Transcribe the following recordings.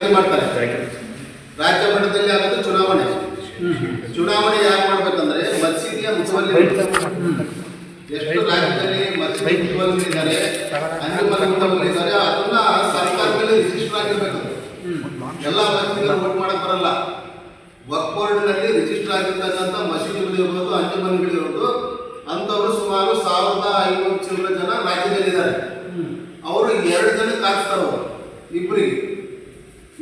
ಮಾಡ್ತಾರೆ? ರಾಜ್ಯ ಮಟ್ಟದಲ್ಲಿ ಆಗೋದು ಚುನಾವಣೆ. ಚುನಾವಣೆ ಯಾಕೆ ಮಾಡ್ಬೇಕಂದ್ರೆ ಮಸೀದಿಯ ಮುತುವಲ್ಲಿ ಎಷ್ಟು ರಾಜ್ಯದಲ್ಲಿ ಮಸೀದಿ ಮುತುವಲ್ಲಿದ್ದಾರೆ ಅಂಜುಮನ ಮುತುವಲ್ಲಿದ್ದಾರೆ ಅದನ್ನ ಸರ್ಕಾರದಲ್ಲಿ ರಿಜಿಸ್ಟರ್ ಆಗಿರ್ಬೇಕು ಎಲ್ಲ ಮಸೀದಿಗಳು ವೋಟ್ ಮಾಡಕ್ ಬರಲ್ಲ. ವಕ್ ಬೋರ್ಡ್ನಲ್ಲಿ ರಿಜಿಸ್ಟರ್ ಆಗಿರ್ತಕ್ಕಂಥ ಮಸೀದಿಗಳಿರ್ಬೋದು ಅಂಜುಮನ್ಗಳಿರ್ಬೋದು ಅಂಥವ್ರು ಸುಮಾರು ಸಾವಿರದ ಐನೂರು ಚಿಲ್ಲರೆ ಜನ ರಾಜ್ಯದಲ್ಲಿದ್ದಾರೆ. ಅವರು ಎರಡು ಜನ ಅವರು ಇಬ್ಬರಿಗೆ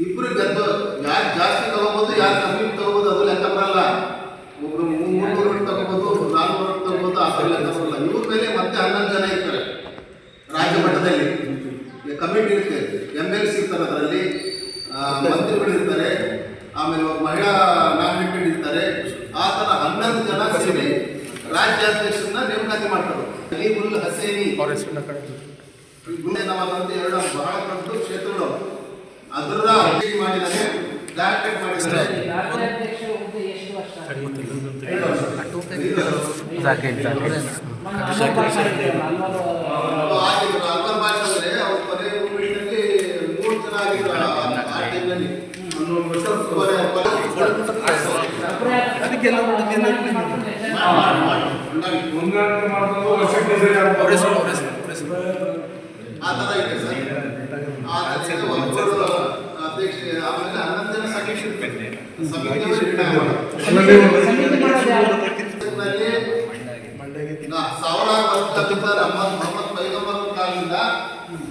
ಇಬ್ರು ಗದ್ದ ಯಾರು ಜಾಸ್ತಿ ತಗೋಬೋದು ಯಾರು ಕಮ್ಮಿ ತಗೋಬೋದು ಅದು ಲೆಕ್ಕ ಬರಲ್ಲ. ಒಬ್ರು ಮುನ್ನೂರು ತಗೋಬೋದು ನಾಲ್ಕು ರೋಡ್ ತಗೋಬೋದು ಆ ಥರ ಲೆಕ್ಕ ಬರಲ್ಲ. ಇವ್ರ ಮೇಲೆ ಮತ್ತೆ ಹನ್ನೊಂದು ಜನ ಇರ್ತಾರೆ. ರಾಜ್ಯ ಮಟ್ಟದಲ್ಲಿ ಕಮಿಟಿ ಇರುತ್ತೆ. ಎಂ ಎಲ್ ಸಿ ಇರ್ತಾರೆ ಅದರಲ್ಲಿ. ಮಂತ್ರಿಗಳು ಇರ್ತಾರೆ. ಆಮೇಲೆ ಒಬ್ಬ ಮಹಿಳಾ ನಾಮಿನೇಟೆಡ್ ಇರ್ತಾರೆ. ಆ ಥರ ಹನ್ನೊಂದು ಜನ ಸೇರಿ ರಾಜ್ಯಾಧ್ಯಕ್ಷರನ್ನ ನೇಮಕಾತಿ ಮಾಡ್ತಾರೆ. ಅಲಿಬುಲ್ ಹಸೇನಿ ಗುಂಡೇನವಾದ ಅಂತ ಎರಡು ಬಹಳ ದೊಡ್ಡ ಕ್ಷೇತ್ರಗಳು. ಅದರ ಅಧ್ಯಯನ ಮಾಡಿದರೆ ಡಾಕ್ಟರೇಟ್ ಮಾಡಿದರೆ ಒಂದು ಎಷ್ಟು ವರ್ಷ? ಐದು ವರ್ಷ. ಜಾಕೇಟ್ ಆ- ಅದಕ್ಕೆಲ್ಲ ಥರ ಇದೆ ಸರ್. ಆ ಥರ ಸಾವಿರಾರು ಪೈಗಂಬರ್ ಕಾಲದಿಂದ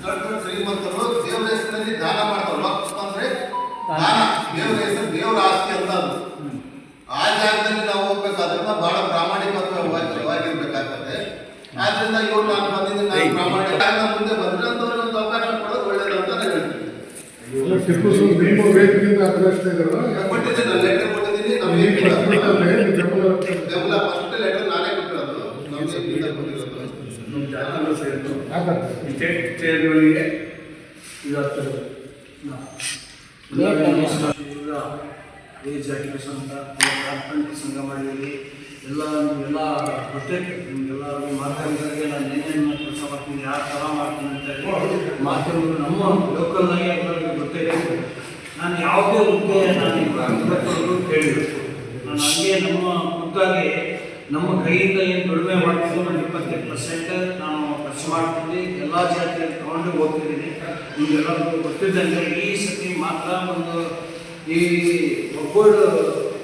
ದೊಡ್ಡ ದೊಡ್ಡ ಶ್ರೀಮಂತರು ದೇವರ ಹೆಸರಿನಲ್ಲಿ ದಾನ ಮಾಡ್ತಾರೆ. ವಕ್ಫ್ ಅಂದ್ರೆ ದಾನ. ದೇವರ ಹೆಸರು ದೇವರ ಆಸ್ತಿ ಅಂತ ಅದು. ಆ ಜಾಗದಲ್ಲಿ ನಾವು ಹೋಗ್ಬೇಕಾದ್ರಿಂದ ಬಹಳ ಪ್ರಾಮಾಣಿಕವಾಗಿರ್ಬೇಕಾಗ್ತದೆ ಆದ್ರಿಂದ ಇವ್ರು ನಾನು ಬಂದಿದ್ದೀನಿ ನಾನು ಪ್ರಾಮಾಣಿಕ ನಾನು ಮುಂದೆ ಬಂದ್ರೆ ನಾನೇ ಸುಲ್ತಾನ್ ನಮಗೆ ಇಲ್ಲಿಂದ ಬಂದಿರೋದು ಇದ್ರಲ್ಲ ಸ್ಟೇಟ್ ಚೇರ್ಗಳಿಗೆ ಇವತ್ತು ಏಜ್ ಅಡ್ಮಿಷನ್ ಅಂತ ಸಂಘ ಮಾಡಿದ್ದೀವಿ. ಎಲ್ಲ ಎಲ್ಲ ಪ್ರತ್ಯೇಕ ನಿಮಗೆಲ್ಲ ಮಾಧ್ಯಮಗಳಿಗೆ ನಾನು ಏನೇನು ಕೆಲಸ ಮಾಡ್ತೀನಿ ಯಾವ ಥರ ಮಾಡ್ತೀನಿ ಅಂತ ಹೇಳಿ ಮಾಧ್ಯಮಗಳು ನಮ್ಮ ಲೋಕಲ್ನಾಗೆ ಗೊತ್ತೈತೆ ನಾನು ಯಾವುದೇ ಹುದ್ದೆ ನಾನು ಇವತ್ತು ಕೇಳಿಬೇಕು ನಾನು ಹಂಗೆ ನಮ್ಮ ಖುದ್ದಾಗಿ ನಮ್ಮ ಕೈಯಿಂದ ಏನು ದುಡಿಮೆ ಮಾಡ್ತಿದ್ದು ನಾನು ಇಪ್ಪತ್ತೈದು ಪರ್ಸೆಂಟ್ ನಾನು ಖರ್ಚು ಮಾಡ್ತೀನಿ ಎಲ್ಲ ಜಾತಿಯಲ್ಲಿ ತೊಗೊಂಡು ಹೋಗ್ತಿದ್ದೀನಿ. ನಿಮಗೆಲ್ಲರಿಗೂ ಗೊತ್ತಿದ್ದಂಗೆ ಈ ಸತಿ ಮಾತ್ರ ಒಂದು ಈ ಒಬ್ಬರು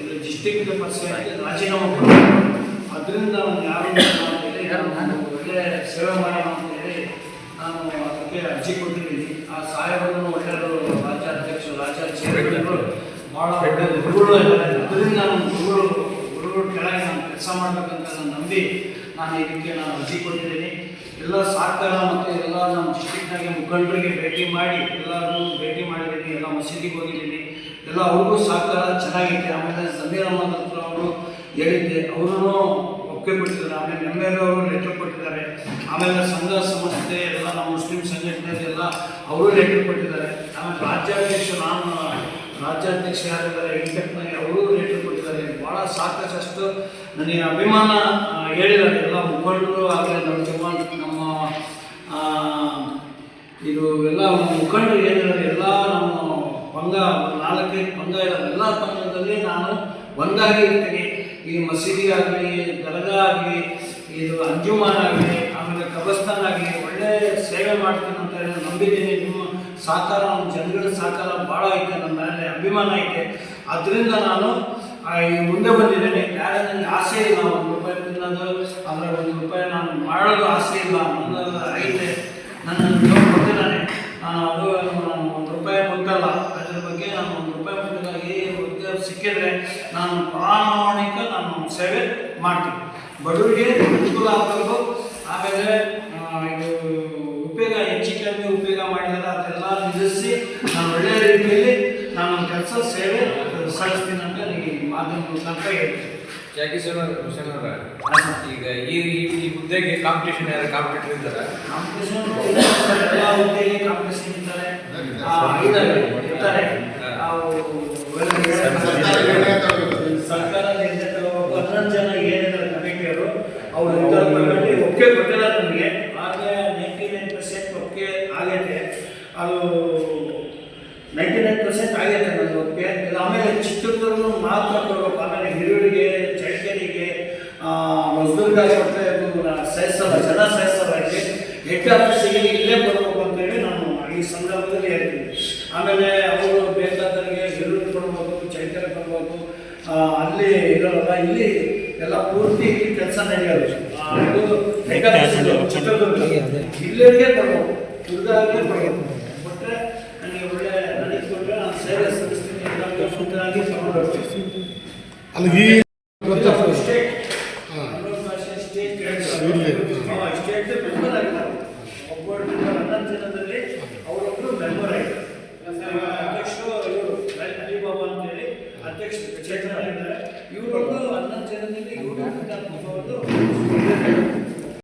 ಇದು ಡಿಸ್ಟಿಕ್ ಪರ್ಸೆಂಟ್ ರಾಜೀನಾಮೆ ಕೊಡ್ತಾರೆ. ಅದರಿಂದ ನಾನು ಯಾರು ನಾನು ಒಳ್ಳೆ ಸೇವೆ ಮಾಡೋಣ ಅಂತ ಹೇಳಿ ನಾನು ಅದಕ್ಕೆ ಅರ್ಜಿ ಕೊಟ್ಟಿದ್ದೀನಿ. ಆ ಸಹಾಯವನ್ನು ಒಳ್ಳೆಯವರು ರಾಜ್ಯ ಅಧ್ಯಕ್ಷರು ರಾಜ್ಯ ಚೇರ್ಮನ್ಗಳು ಭಾಳ ದೊಡ್ಡ ಗುರುಗಳು ಅದರಿಂದ ನಮ್ಮ ಗುರುಗಳು, ಗುರುಗಳ ಕೆಳಗೆ ನಾನು ಕೆಲಸ ಮಾಡಬೇಕಂತ ನಾನು ನಂಬಿ ನಾನು ಇದಕ್ಕೆ ನಾನು ಅರ್ಜಿ ಕೊಟ್ಟಿದ್ದೀನಿ. ಎಲ್ಲ ಸಹಕಾರ ಮತ್ತು ಎಲ್ಲ ನಮ್ಮ ಡಿಸ್ಟಿಕ್ನಾಗೆ ಮುಖಂಡರಿಗೆ ಭೇಟಿ ಮಾಡಿ ಎಲ್ಲರೂ ಭೇಟಿ ಮಾಡಿದ್ದೀನಿ, ಎಲ್ಲ ಮಸೀದಿಗೆ ಹೋಗಿದ್ದೀನಿ. ಎಲ್ಲ ಅವ್ರಿಗೂ ಸಹಕಾರ ಚೆನ್ನಾಗಿದೆ ಆಮೇಲೆ ಸಮೀರ್ ಅಹಮದ್ ಹತ್ರ ಅವರು ಹೇಳಿದ್ದೆ ಅವರು ಒಪ್ಪಿಗೆ ಕೊಟ್ಟಿದ್ದಾರೆ. ಆಮೇಲೆ ಎಂ ಎಲ್ ಅವರು ಲೆಟರ್ ಕೊಟ್ಟಿದ್ದಾರೆ. ಆಮೇಲೆ ಸಂಘ ಸಂಸ್ಥೆ, ಎಲ್ಲ ನಮ್ಮ ಮುಸ್ಲಿಂ ಸಂಘಟನೆ ಎಲ್ಲ ಅವರು ಲೆಟರ್ ಕೊಟ್ಟಿದ್ದಾರೆ. ಆಮೇಲೆ ರಾಜ್ಯಾಧ್ಯಕ್ಷ ನಾನು ರಾಜ್ಯಾಧ್ಯಕ್ಷ ಯಾರಿದ್ದಾರೆ ವೆಂಕಟನಾಗಿ ಅವರು ಲೆಟರ್ ಕೊಟ್ಟಿದ್ದಾರೆ. ಭಾಳ ಸಾಕಷ್ಟು ನನಗೆ ಅಭಿಮಾನ ಹೇಳಿದ್ದಾರೆ. ಎಲ್ಲ ಮುಖಂಡರು ಆಗಲಿ ನಮ್ಮ ಜವಾನ್ ನಮ್ಮ ಇದು ಎಲ್ಲ ಮುಖಂಡರು ಏನಿದ್ದಾರೆ ಎಲ್ಲ ನಮ್ಮ ಪಂಗ ನಾಲ್ಕೈದು ಪಂಗ ಇರೋ ಎಲ್ಲ ಪಂಗದಲ್ಲಿ ನಾನು ಒಂದಾಗಿ ಇರ್ತೀನಿ. ಈ ಮಸೀದಿ ಆಗಲಿ, ದರ್ಗಾ ಆಗಲಿ, ಇದು ಅಂಜುಮಾನ್ ಆಗಲಿ, ಆಮೇಲೆ ಕಬಸ್ತಾನ್ ಆಗಲಿ ಸೇವೆ ಮಾಡ್ತೀನಿ ಅಂತ ಹೇಳಿ ನಂಬಿದ್ದೀನಿ. ನಿಮ್ಮ ಸಹಕಾರ, ನಮ್ಮ ಜನಗಳ ಸಹಕಾರ ಭಾಳ ಐತೆ ನನ್ನ ಮೇಲೆ ಅಭಿಮಾನ ಐತೆ. ಅದರಿಂದ ನಾನು ಈ ಮುಂದೆ ಬಂದಿದ್ದೇನೆ. ಯಾರ ನನಗೆ ಆಸೆ ಇಲ್ಲ, ಒಂದು ರೂಪಾಯಿ ತಿನ್ನೋದು ಅದರ ಒಂದು ರೂಪಾಯಿ ನಾನು ಮಾಡೋದು ಆಸೆ ಇಲ್ಲ ನನ್ನದು ಐತೆ. ನನ್ನ ಕೊಡ್ತಿದ್ದಾನೆ ನಾನು. ಅದು ನಾನು ಒಂದು ರೂಪಾಯಿ ಮುಟ್ಟಲ್ಲ ಅದ್ರ ಬಗ್ಗೆ ನಾನು ಒಂದು ರೂಪಾಯಿ ಉದ್ಯೋಗ ಸಿಕ್ಕಿದ್ರೆ ನಾನು ಪ್ರಾಮಾಣಿಕ ನಾನು ಸೇವೆ ಮಾಡ್ತೀನಿ ಬಡವರಿಗೆ ಅನುಕೂಲ ಆಗಬೇಕು ಆಮೇಲೆ ಇದು ಉಪಯೋಗ ಹೆಚ್ಚು ಕಮ್ಮಿ ಉಪಯೋಗ ಮಾಡಿದರೆ ಅದೆಲ್ಲ ನಿಲ್ಲಿಸಿ ನಾನು ಒಳ್ಳೆಯ ರೀತಿಯಲ್ಲಿ ನಾನು ಕೆಲಸ ಸೇವೆ ಸಲ್ಲಿಸ್ತೀನಿ ಅಂತ ಈ ಮಾಧ್ಯಮ ಮುಖಾಂತರ ಹೇಳ್ತೀನಿ ಜಾಗೀಶ್ವರ ಹುಸೇನವ್ರ ಈಗ ಈ ಈ- ಹುದ್ದೆಗೆ ಕಾಂಪಿಟೇಷನ್ ಯಾರು ಕಾಂಪಿಟೇಟರ್ ಇದ್ದಾರೆ? ಕಾಂಪಿಟೇಷನ್ ಎಲ್ಲ ಹುದ್ದೆಗೆ ಕಾಂಪಿಟೇಷನ್ ಇರ್ತಾರೆ ಆ, ಇದ್ದಾರೆ ಇರ್ತಾರೆ ಅವು ಸರ್ಕಾರ ನಿರ್ಣಯ ತಗೋಬೇಕು. ಸರ್ಕಾರ ನಿರ್ಣಯ ತಗೋಬೇಕು ಹನ್ನೊಂದು ಜನ ಏನಿದ್ದಾರೆ ಕಮಿಟಿಯವರು ಅವ್ರು ಇದ್ದಾರೆ ತಗೊಂಡು ಒಪ್ಪಿಗೆ ಕೊಟ್ಟಿದ್ದಾರೆ ನಮಗೆ ಆದರೆ ನೈಂಟಿ ನೈನ್ ಪರ್ಸೆಂಟ್ ಆಗೈತೆ ನನ್ನ ನೈಂಟಿ ನೈನ್ ಆಮೇಲೆ ಚಿತ್ರದುರ್ಗ ಮಾತ್ರ ಕೊಡಬೇಕು. ಆಮೇಲೆ ಹಿರಿಯರಿಗೆ ಚಳ್ಳಕೆರೆಗೆ ಹೊಸದುರ್ಗ ಮತ್ತೆ ಸಹಿಸಲ್ಲ ಜನ ಸಹಿಸಲ್ಲ ಹೆಡ್ ಆಫೀಸಿಗೆ ಇಲ್ಲೇ ಬರಬೇಕು ಅಂತೇಳಿ ನಾನು ಈ ಸಂದರ್ಭದಲ್ಲಿ ಹೇಳ್ತೀನಿ. ಆಮೇಲೆ ಅವರು ಬೇಕಾದವರಿಗೆ ಹಿರಿಯರು ಕೊಡ್ಬೇಕು ಚಳ್ಳಕೆರೆ ಕೊಡ್ಬೋದು ಅಲ್ಲಿ ಇರೋಲ್ಲ ಇಲ್ಲಿ ಎಲ್ಲ ಪೂರ್ತಿ ಕೆಲಸ ನಡೆಯೋದು ಇದು ಇದು ಚಿತ್ರದುರ್ಗ. ಇಲ್ಲಿಗೆ ಕೊಡ್ಬೇಕು. ನನಗೆ ಒಳ್ಳೆ ಅಲ್ಲಿಗೆ